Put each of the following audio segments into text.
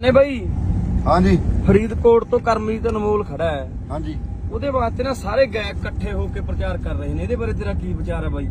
ਨੇ ਬਾਈ। ਹਾਂਜੀ। ਫਰੀਦਕੋਟ ਤੋਂ ਕਰਮਜੀਤ ਅਨਮੋਲ ਖੜਾ ਹੈ। ਹਾਂਜੀ। ਉਹਦੇ ਵਾਸਤੇ ਨਾ ਸਾਰੇ ਗਾਇਕ ਇਕੱਠੇ ਹੋ ਕੇ ਪ੍ਰਚਾਰ ਕਰ ਰਹੇ ਨੇ। ਇਹਦੇ ਬਾਰੇ ਤੇਰਾ ਕੀ ਵਿਚਾਰ ਹੈ ਬਾਈ?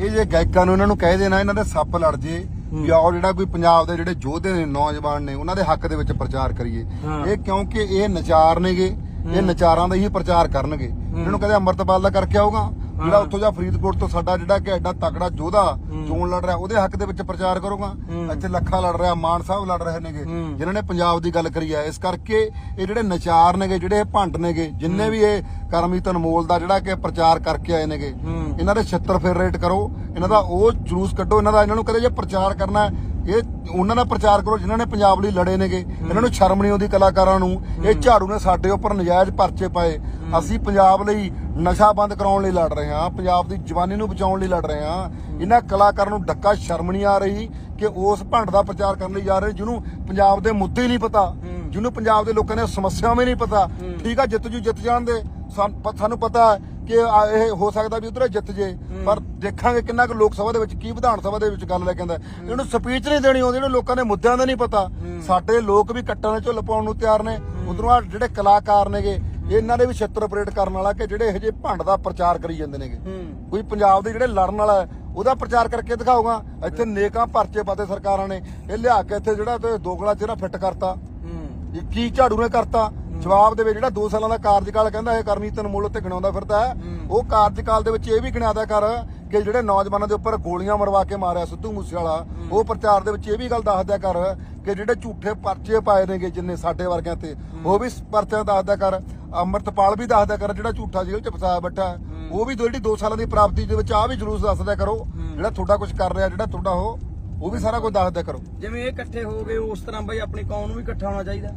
ਇਹ ਜੇ ਗਾਇਕਾਂ ਨੂੰ ਇਹਨਾਂ ਨੂੰ ਕਹਿ ਦੇਣਾ ਇਹਨਾਂ ਦੇ ਸੱਪ ਲੜ ਜੇ ਵੀ ਆਓ ਜਿਹੜਾ ਕੋਈ ਪੰਜਾਬ ਦੇ ਜਿਹੜੇ ਯੋਧੇ ਨੇ ਨੌਜਵਾਨ ਨੇ ਉਹਨਾਂ ਦੇ ਹੱਕ ਦੇ ਵਿੱਚ ਪ੍ਰਚਾਰ ਕਰੀਏ। ਇਹ ਕਿਉਂਕਿ ਇਹ ਨਚਾਰ ਨੇਗੇ ਇਹ ਨਚਾਰਾਂ ਦਾ ਹੀ ਪ੍ਰਚਾਰ ਕਰਨਗੇ। ਇਹਨਾਂ ਨੂੰ ਕਹਿੰਦੇ ਅੰਮ੍ਰਿਤਪਾਲ ਦਾ ਕਰਕੇ ਆਊਗਾ? ਜਿਹੜਾ ਉੱਥੋਂ ਜਾਂ ਫਰੀਦਕੋਟ ਤੋਂ ਸਾਡਾ ਜਿਹੜਾ ਕਿ ਐਡਾ ਤਕੜਾ ਯੋਧਾ ਚੋਣ ਲੜ ਰਿਹਾ ਉਹਦੇ ਹੱਕ ਦੇ ਵਿੱਚ ਪ੍ਰਚਾਰ ਕਰੂਗਾ। ਇੱਥੇ ਲੱਖਾ ਲੜ ਰਿਹਾ ਮਾਨ ਸਾਹਿਬ ਲੜ ਰਹੇ ਨੇਗੇ ਜਿਨ੍ਹਾਂ ਨੇ ਪੰਜਾਬ ਦੀ ਗੱਲ ਕਰੀ ਹੈ ਇਸ ਕਰਕੇ ਇਹ ਜਿਹੜੇ ਨਚਾਰ ਨੇਗੇ ਜਿਹੜੇ ਇਹ ਭੰਡ ਨੇਗੇ ਜਿੰਨੇ ਵੀ ਇਹ ਕਰਮਜੀਤ ਅਨਮੋਲ ਦਾ ਜਿਹੜਾ ਕਿ ਪ੍ਰਚਾਰ ਕਰਕੇ ਆਏ ਨੇਗੇ ਇਹਨਾਂ ਦੇ 76 ਫੇਰ ਰੇਟ ਕਰੋ ਇਹਨਾਂ ਦਾ ਉਹ ਜਲੂਸ ਕੱਢੋ ਇਹਨਾਂ ਦਾ ਇਹਨਾਂ ਨੂੰ ਕਦੇ ਜੇ ਪ੍ਰਚਾਰ ਕਰਨਾ ਇਹ ਉਹਨਾਂ ਦਾ ਪ੍ਰਚਾਰ ਕਰੋ ਜਿਨ੍ਹਾਂ ਨੇ ਪੰਜਾਬ ਲਈ ਲੜੇ ਨੇਗੇ ਇਹਨਾਂ ਨੂੰ ਸ਼ਰਮ ਨਹੀਂ ਆਉਂਦੀ ਕਲਾਕਾਰਾਂ ਨੂੰ ਇਹ ਝਾੜੂ ਨੇ ਸਾਡੇ ਉੱਪਰ ਨਜਾਇਜ਼ ਪਰਚੇ ਪਾਏ ਅਸੀਂ ਪੰਜਾਬ ਲਈ ਨਸ਼ਾ ਬੰਦ ਕਰਾਉਣ ਲਈ ਲੜ ਰਹੇ ਹਾਂ ਪੰਜਾਬ ਦੀ ਜਵਾਨੀ ਨੂੰ ਬਚਾਉਣ ਲਈ ਲੜ ਰਹੇ ਹਾਂ। ਇਹਨਾਂ ਕਲਾਕਾਰਾਂ ਨੂੰ ਡੱਕਾ ਸ਼ਰਮ ਨਹੀਂ ਆ ਰਹੀ ਕਿ ਉਸ ਭੰਡ ਦਾ ਪ੍ਰਚਾਰ ਕਰਨ ਲਈ ਜਾ ਰਹੇ ਜਿਹਨੂੰ ਪੰਜਾਬ ਦੇ ਮੁੱਦੇ ਹੀ ਨਹੀਂ ਪਤਾ ਜਿਹਨੂੰ ਪੰਜਾਬ ਦੇ ਲੋਕਾਂ ਦੀਆਂ ਸਮੱਸਿਆਵਾਂ ਹੀ ਨਹੀਂ ਪਤਾ। ਠੀਕ ਆ ਜਿੱਤ ਜੂ ਜਿੱਤ ਜਾਣਦੇ ਸਾਨ- ਪ- ਸਾਨੂੰ ਪਤਾ ਹੈ ਕਿ ਇਹ ਹੋ ਸਕਦਾ ਵੀ ਉਧਰ ਜਿੱਤ ਜੇ। ਪਰ ਦੇਖਾਂਗੇ ਕਿੰਨਾ ਕੁ ਲੋਕ ਸਭਾ ਦੇ ਵਿੱਚ ਕੀ ਵਿਧਾਨ ਸਭਾ ਦੇ ਵਿੱਚ ਗੱਲ ਲੈ ਕੇ ਆਂਦਾ ਇਹਨੂੰ ਸਪੀਚ ਨਹੀਂ ਦੇਣੀ ਆਉਂਦੀ ਇਹਨੂੰ ਲੋਕਾਂ ਦੇ ਮੁੱਦਿਆਂ ਦਾ ਨਹੀਂ ਪਤਾ। ਸਾਡੇ ਲੋਕ ਵੀ ਕੱਟਾਂ ਦੇ ਝੁੱਲ ਪਾਉਣ ਨੂੰ ਤਿਆਰ ਨੇ। ਉਧਰੋਂ ਆ ਜਿਹੜੇ ਕਲਾਕਾਰ ਨੇਗੇ ਇਹਨਾਂ ਦੇ ਵੀ ਛਿੱਤਰ ਆਪਰੇਟ ਕਰਨ ਵਾਲਾ ਕਿ ਜਿਹੜੇ ਇਹੋ ਜਿਹੇ ਭੰਡ ਦਾ ਪ੍ਰਚਾਰ ਕਰੀ ਜਾਂਦੇ ਨੇਗੇ। ਕੋਈ ਪੰਜਾਬ ਦੇ ਜਿਹੜੇ ਲੜਨ ਵਾਲਾ ਉਹਦਾ ਪ੍ਰਚਾਰ ਕਰਕੇ ਦਿਖਾਊਗਾ। ਇੱਥੇ ਨੇਕਾਂ ਪਰਚੇ ਪਾਤੇ ਸਰਕਾਰਾਂ ਨੇ। ਇਹ ਲਿਆ ਕੇ ਇੱਥੇ ਜਿਹੜਾ ਤੇ ਦੋਗਲਾ ਚਿਹਰਾ ਫਿੱਟ ਕਰਤਾ। ਇਹ ਕੀ ਝਾੜੂ ਨੇ ਕਰਤਾ? ਜਵਾਬ ਦੇ ਵਿੱਚ ਜਿਹੜਾ 2 ਸਾਲਾਂ ਦਾ ਕਾਰਜਕਾਲ ਕਹਿੰਦਾ ਇਹ ਕਰਮਜੀਤ ਅਨਮੋਲ ਉੱਤੇ ਗਿਣਾਉਂਦਾ ਫਿਰਦਾ ਹੈ। ਉਹ ਕਾਰਜਕਾਲ ਦੇ ਵਿੱਚ ਇਹ ਵੀ ਗਿਣਾਦਾ ਕਰ ਕਿ ਜਿਹੜੇ ਨੌਜਵਾਨਾਂ ਦੇ ਉੱਪਰ ਗੋਲੀਆਂ ਮਰਵਾ ਕੇ ਮਾਰਿਆ ਸਿੱਧੂ ਮੂਸੇਵਾਲਾ ਉਹ ਪ੍ਰਚਾਰ ਦੇ ਵਿੱਚ ਇਹ ਵੀ ਗੱਲ ਦੱਸਦਿਆ ਕਰ ਕਿ ਜਿਹੜੇ ਝੂਠੇ ਪਰਚੇ ਪਾਏ ਨੇਗੇ ਜਿੰਨੇ ਸਾਡੇ ਵਰਗਿਆਂ ਤੇ ਉਹ ਵੀ ਪਰਚਿਆਂ ਦੱਸਦਿਆ ਕਰ। ਅੰਮ੍ਰਿਤਪਾਲ ਵੀ ਦੱਸਦਿਆ ਕਰ ਜਿਹੜਾ ਝੂਠਾ ਜੇਲ੍ਹ ਚ ਫਸਾਇਆ ਬੈਠਾ ਹੈ। ਉਹ ਵੀ ਜਿਹੜੀ 2 ਸਾਲਾਂ ਦੀ ਪ੍ਰਾਪਤੀ ਦੇ ਵਿੱਚ ਆ ਵੀ ਜਲੂਸ ਦੱਸਦਿਆ ਕਰੋ ਜਿਹੜਾ ਤੁਹਾਡਾ ਕੁਝ ਕਰ ਰਿਹਾ ਜਿਹੜਾ ਤੁਹਾਡਾ ਉਹ ਉਹ ਵੀ ਸਾਰਾ ਕੁਝ ਦੱਸਦਿਆ ਕਰੋ। ਜਿਵੇਂ ਇਹ ਇਕੱਠੇ ਹੋ ਗਏ ਉਸ ਤਰ੍ਹਾਂ ਬਾਈ ਆਪਣੀ ਕੌਮ ਨੂੰ ਵੀ ਇਕੱਠਾ ਹੋਣਾ ਚਾਹੀਦਾ।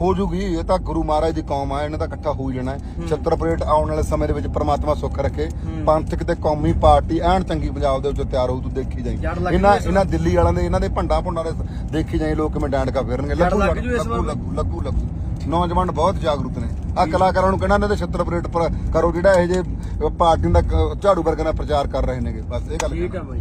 ਹੋ ਜੂਗੀ ਇਹ ਤਾਂ ਗੁਰੂ ਮਹਾਰਾਜ ਦੀ ਕੌਮ ਆ ਇਹਨਾਂ ਦਾ ਇਕੱਠਾ ਹੋ ਹੀ ਜਾਣਾ ਹੈ। ਛਤਰਪ੍ਰੇਟ ਆਉਣ ਵਾਲੇ ਸਮੇਂ ਦੇ ਵਿੱਚ ਪ੍ਰਮਾਤਮਾ ਸੁੱਖ ਰੱਖੇ। ਪੰਥਕ ਤੇ ਕੌਮੀ ਪਾਰਟੀ ਐਨ ਚੰਗੀ ਪੰਜਾਬ ਦੇ ਵਿੱਚ ਤਿਆਰ ਹੋਊ ਤੂੰ ਦੇਖੀ ਜਾਈ। ਇਹਨਾਂ ਇਹਨਾਂ ਦਿੱਲੀ ਵਾਲਿਆਂ ਦੇ ਇਹਨਾਂ ਦੇ ਭੰਡਾ ਭੁੰਡਾ ਦੇ ਦੇਖੀ ਜਾਈ ਲੋਕ ਕਿਵੇਂ ਡਾਂਡ ਕਾ ਫੇਰਨਗੇ। ਲੱਗੂ ਲੱਗੂ ਲੱਗੂ ਨੌਜਵਾਨ ਬਹੁਤ ਜਾਗਰੂਕ ਨੇ। ਆ ਕਲਾਕਾਰਾਂ ਨੂੰ ਕਹਿਣਾ ਇਹਨਾਂ ਦੇ ਛਤਰਪ੍ਰੇਟ ਪਰ ਕਰੋ ਜਿਹੜਾ ਇਹ ਜੇ ਪਾਰਟੀ ਦਾ ਕ- ਝਾੜੂ ਵਰਗਾ ਨਾਲ ਪ੍ਰਚਾਰ ਕਰ ਰਹੇ ਨੇਗੇ। ਬਸ ਇਹ ਗੱਲ ਠੀਕ ਆ ਬਾਈ।